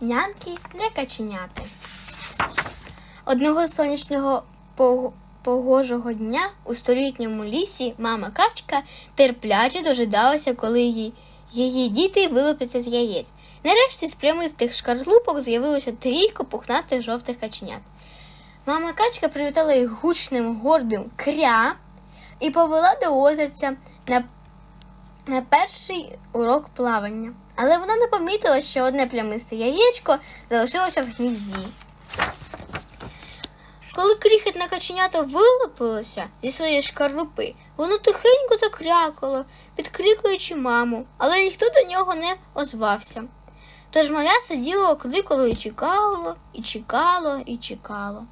Нянки для каченяти. Одного сонячного погожого дня у столітньому лісі мама качка терпляче дожидалася, коли її, її діти вилупляться з яєць. Нарешті з прямистих шкарлупок з'явилося трійко пухнастих жовтих каченят. Мама качка привітала їх гучним гордим кря і повела до озерця на, на перший урок плавання. Але вона не помітила, що одне плямисте яєчко залишилося в гнізді. Коли крихітне каченято вилупилося зі своєї шкарлупи, воно тихенько закрякало, підкрикуючи маму, але ніхто до нього не озвався. Тож маля сиділо, окликало і чекало, і чекало, і чекало.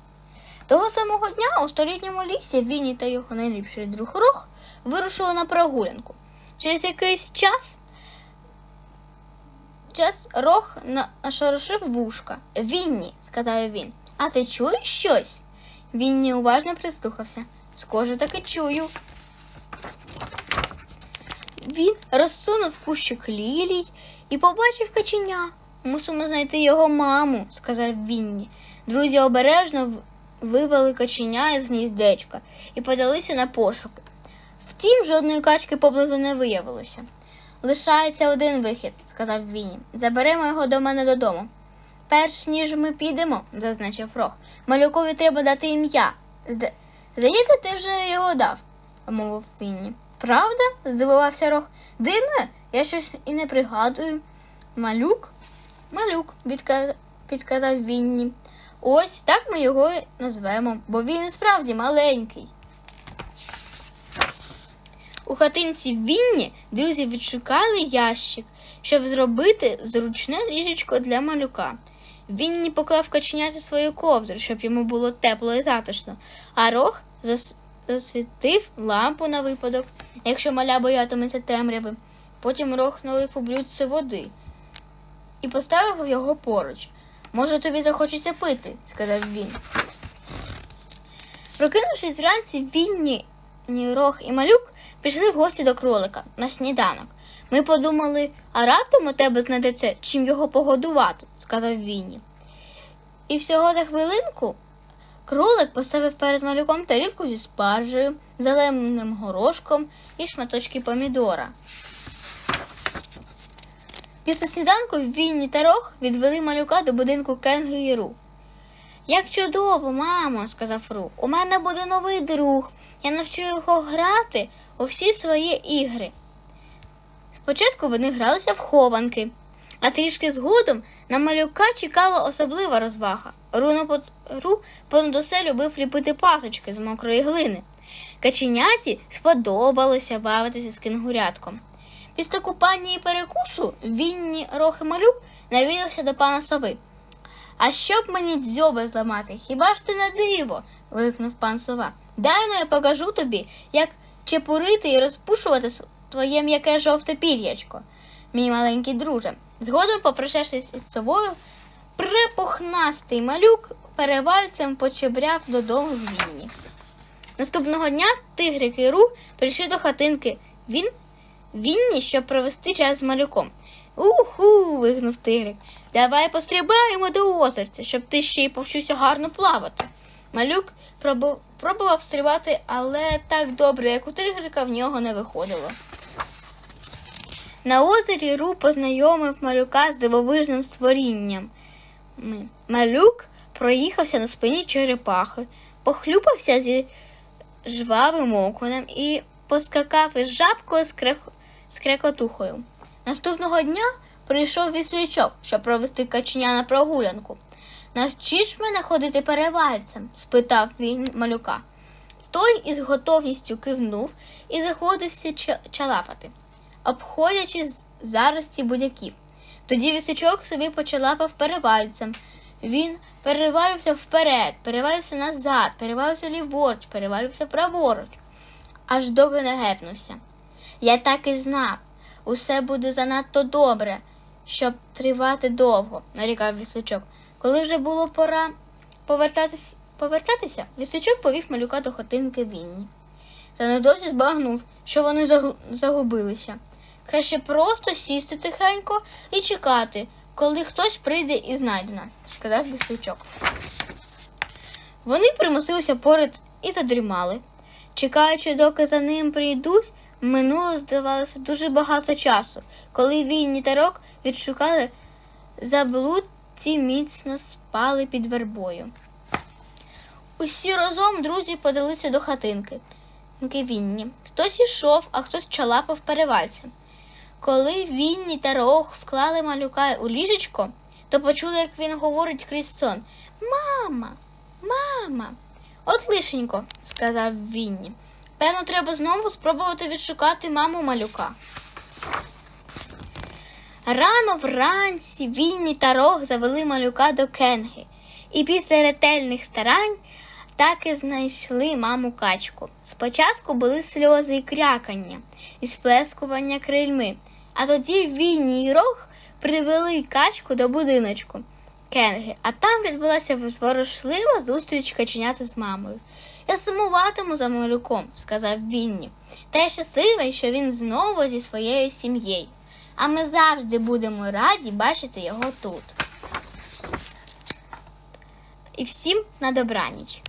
Того самого дня у столітньому лісі Вінні та його найліпший друг Рох вирушили на прогулянку. Через якийсь час час на- нашорошив вушка. Вінні, сказав він, а ти чуєш щось? Вінні уважно прислухався. Схоже, таки чую. Він розсунув кущик лілій і побачив каченя. Мусимо знайти його маму, сказав Вінні. Друзі обережно вивели каченя із гніздечка і подалися на пошуки. Втім, жодної качки поблизу не виявилося. Лишається один вихід, сказав Вінні. Заберемо його до мене додому. Перш ніж ми підемо, зазначив Рох, малюкові треба дати ім'я. Здається, ти вже його дав, мовив Вінні. Правда? здивувався Рох. Дивно, я щось і не пригадую. Малюк? Малюк, підказав Вінні. Ось так ми його назвемо, бо він і справді маленький. У хатинці Вінні друзі відшукали ящик, щоб зробити зручне ліжечко для малюка. Вінні поклав каченяти свою ковдру, щоб йому було тепло і затишно, а рог зас- засвітив лампу на випадок, якщо маля боятиметься темряви. Потім рог налив у блюдце води і поставив його поруч. Може, тобі захочеться пити, сказав він. Прокинувшись вранці, Вінні, Ні, Рог і малюк пішли в гості до кролика на сніданок. Ми подумали, а раптом у тебе знайдеться чим його погодувати, сказав Вінні. І всього за хвилинку кролик поставив перед малюком тарілку зі спаржею, зеленим горошком і шматочки помідора. Після сніданку Вінні та Рог відвели малюка до будинку Кенги і Ру. Як чудово, мамо, сказав Ру. У мене буде новий друг. Я навчу його грати у всі свої ігри. Спочатку вони гралися в хованки, а трішки згодом на малюка чекала особлива розвага. Ру, Ру понад усе любив ліпити пасочки з мокрої глини. Каченяті сподобалося бавитися з кенгурятком. Після купання і перекусу Вінні Рох і малюк навідався до пана сови. А щоб мені дзьоби зламати, хіба ж ти не диво? вигукнув пан сова. Дай ну я покажу тобі, як чепурити і розпушувати твоє м'яке жовте пір'ячко, мій маленький друже. Згодом, попрощавшись із совою, припухнастий малюк перевальцем почебряв додому з Вінні. Наступного дня тигрик і Ру прийшли до хатинки. Він Вінні, щоб провести час з малюком. Уху. вигнув тигрик. Давай пострибаємо до озерця, щоб ти ще й повчився гарно плавати. Малюк пробував стрибати, але так добре, як у тигрика, в нього не виходило. На озері Ру познайомив малюка з дивовижним створінням. Малюк проїхався на спині черепахи, похлюпався зі жвавим окунем і поскакав із жабкою з крекотухою. Наступного дня прийшов віслючок, щоб провести каченя на прогулянку. Навчиш мене ходити перевальцем? спитав він малюка. Той із готовністю кивнув і заходився чалапати, обходячи зарості будяків. Тоді віслючок собі почалапав перевальцем. Він перевалився вперед, перевалився назад, перевалився ліворуч, перевалився праворуч, аж доки не гепнувся. Я так і знав, усе буде занадто добре, щоб тривати довго, нарікав віслючок. Коли вже було пора повертатись, повертатися, віслючок повів малюка до хатинки Вінні. Та недовзі збагнув, що вони загубилися. Краще просто сісти тихенько і чекати, коли хтось прийде і знайде нас, сказав лісовичок. Вони примостилися поряд і задрімали. Чекаючи, доки за ним прийдуть, минуло, здавалося, дуже багато часу, коли Вінні та Рок відшукали заблудці міцно спали під вербою. Усі разом друзі подалися до хатинки. Вінні. Хтось ішов, а хтось чалапав перевальцем. Коли Вінні та Рог вклали малюка у ліжечко, то почули, як він говорить крізь сон. Мама, мама. От лишенько, сказав Вінні. Певно, треба знову спробувати відшукати маму малюка. Рано вранці Вінні та Рог завели малюка до Кенги, і після ретельних старань так і знайшли маму качку. Спочатку були сльози і крякання, і сплескування крильми, а тоді Вінні і Рог привели качку до будиночку Кенги, а там відбулася зворушлива зустріч каченята з мамою. Я сумуватиму за малюком, сказав Вінні, та я щасливий, що він знову зі своєю сім'єю. А ми завжди будемо раді бачити його тут. І всім на добраніч.